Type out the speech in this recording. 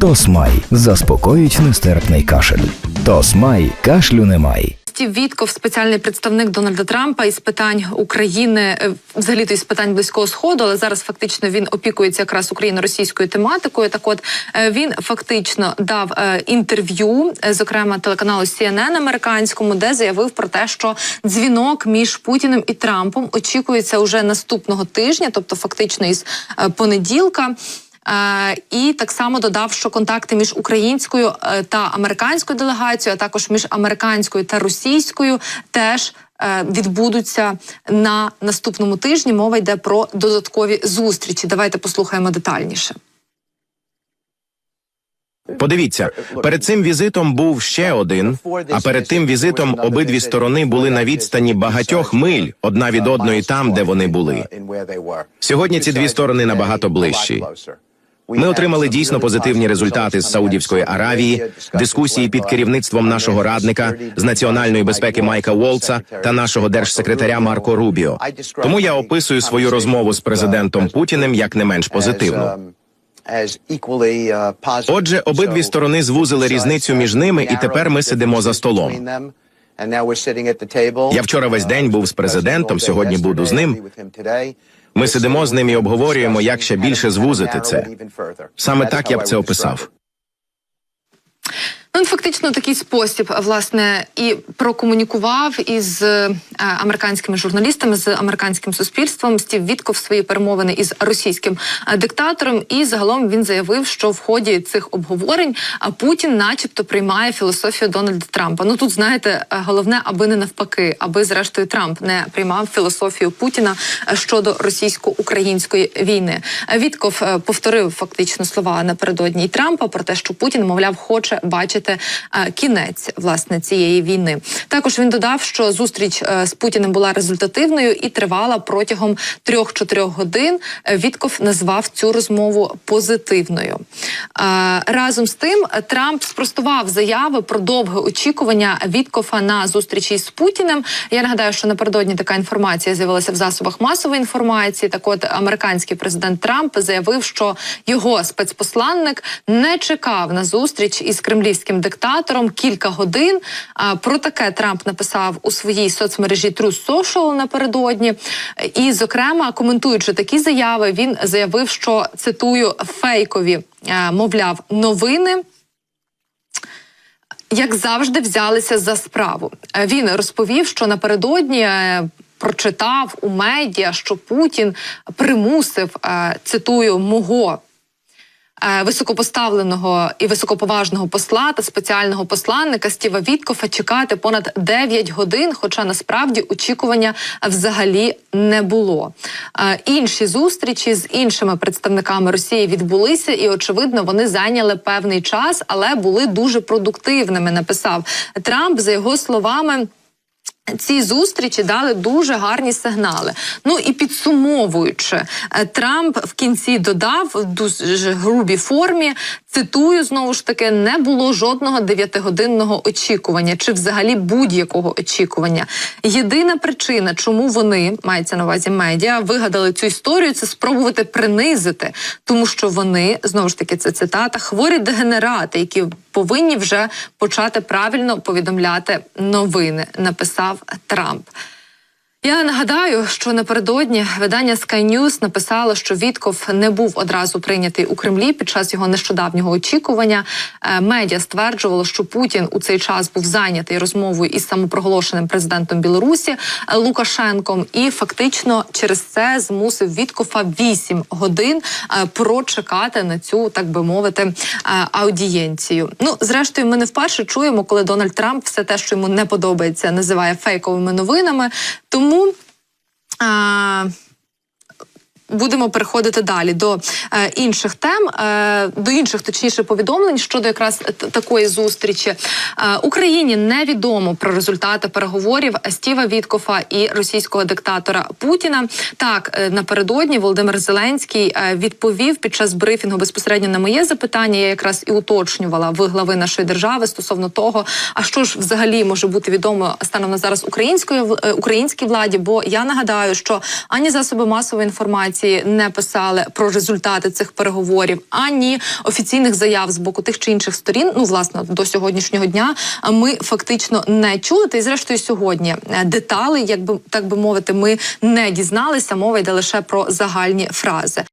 Тосмай заспокоїть нестерпний кашель. Тосмай кашлю немає. Стів Вітков, спеціальний представник Дональда Трампа із питань України, е, взагалі то із питань близького сходу, але зараз фактично він опікується якраз україно-російською тематикою. Так, от е, він фактично дав е, інтерв'ю, зокрема телеканалу CNN американському, де заявив про те, що дзвінок між Путіним і Трампом очікується уже наступного тижня, тобто фактично із понеділка. Е, і так само додав, що контакти між українською е, та американською делегацією, а також між американською та російською, теж е, відбудуться на наступному тижні. Мова йде про додаткові зустрічі. Давайте послухаємо детальніше. Подивіться, перед цим візитом був ще один. А перед тим візитом обидві сторони були на відстані багатьох миль одна від одної там, де вони були. Сьогодні ці дві сторони набагато ближчі. Ми отримали дійсно позитивні результати з Саудівської Аравії, дискусії під керівництвом нашого радника з національної безпеки Майка Волца та нашого держсекретаря Марко Рубіо. Тому я описую свою розмову з президентом Путіним як не менш позитивну. Отже, обидві сторони звузили різницю між ними, і тепер ми сидимо за столом. Я вчора весь день був з президентом, сьогодні буду з ним. Ми сидимо з ним і обговорюємо, як ще більше звузити це. Саме так я б це описав. Ну, він фактично такий спосіб власне і прокомунікував із е, американськими журналістами з американським суспільством. Стів Вітков свої перемовини із російським е, диктатором. І загалом він заявив, що в ході цих обговорень Путін, начебто, приймає філософію Дональда Трампа. Ну тут знаєте, е, головне, аби не навпаки, аби зрештою Трамп не приймав філософію Путіна е, щодо російсько-української війни. Е, Вітков е, повторив фактично слова напередодні Трампа про те, що Путін, мовляв, хоче бачити е, кінець власне цієї війни. Також він додав, що зустріч е, з Путіним була результативною і тривала протягом 3-4 годин. Е, Вітков назвав цю розмову позитивною. Разом з тим, Трамп спростував заяви про довге очікування Віткофа на зустрічі з Путіним. Я нагадаю, що напередодні така інформація з'явилася в засобах масової інформації. Так, от американський президент Трамп заявив, що його спецпосланник не чекав на зустріч із кремлівським диктатором кілька годин. Про таке Трамп написав у своїй соцмережі Truth Social напередодні. І, зокрема, коментуючи такі заяви, він заявив, що цитую фейкові, мовляв, новини як завжди, взялися за справу. Е, Він розповів, що напередодні. е, Прочитав у медіа, що Путін примусив е, цитую мого високопоставленого і високоповажного посла та спеціального посланника Стіва Віткофа чекати понад 9 годин, хоча насправді очікування взагалі не було. Е, Інші зустрічі з іншими представниками Росії відбулися, і очевидно, вони зайняли певний час, але були дуже продуктивними. Написав Трамп за його словами. Ці зустрічі дали дуже гарні сигнали. Ну і підсумовуючи, е, Трамп в кінці додав в дуже грубій формі. Цитую знову ж таки: не було жодного дев'ятигодинного очікування, чи взагалі будь-якого очікування. Єдина причина, чому вони мається на увазі медіа, вигадали цю історію, це спробувати принизити, тому що вони знову ж таки це цитата хворі дегенерати, які повинні вже почати правильно повідомляти новини. Написав Трамп. Я нагадаю, що напередодні видання Sky News написало, що Вітков не був одразу прийнятий у Кремлі під час його нещодавнього очікування. Е, Медіа стверджувало, що Путін у цей час був зайнятий розмовою із самопроголошеним президентом Білорусі Лукашенком, і фактично через це змусив Віткофа 8 годин е, прочекати на цю, так би мовити, е, аудієнцію. Ну, зрештою, ми не вперше чуємо, коли Дональд Трамп все те, що йому не подобається, називає фейковими новинами. Тому а, Будемо переходити далі до е, інших тем, е, до інших точніше повідомлень щодо якраз такої зустрічі. Е, Україні невідомо про результати переговорів Стіва Віткофа і російського диктатора Путіна. Так е, напередодні Володимир Зеленський е, відповів під час брифінгу безпосередньо на моє запитання. Я якраз і уточнювала в глави нашої держави стосовно того, а що ж взагалі може бути відомо станом на зараз української е, українській владі. Бо я нагадаю, що ані засоби масової інформації. Інформації не писали про результати цих переговорів, ані офіційних заяв з боку тих чи інших сторін. Ну, власне, до сьогоднішнього дня ми фактично не чули. Та й зрештою сьогодні детали, деталі, як би так би мовити, ми не дізналися. Мова йде лише про загальні фрази.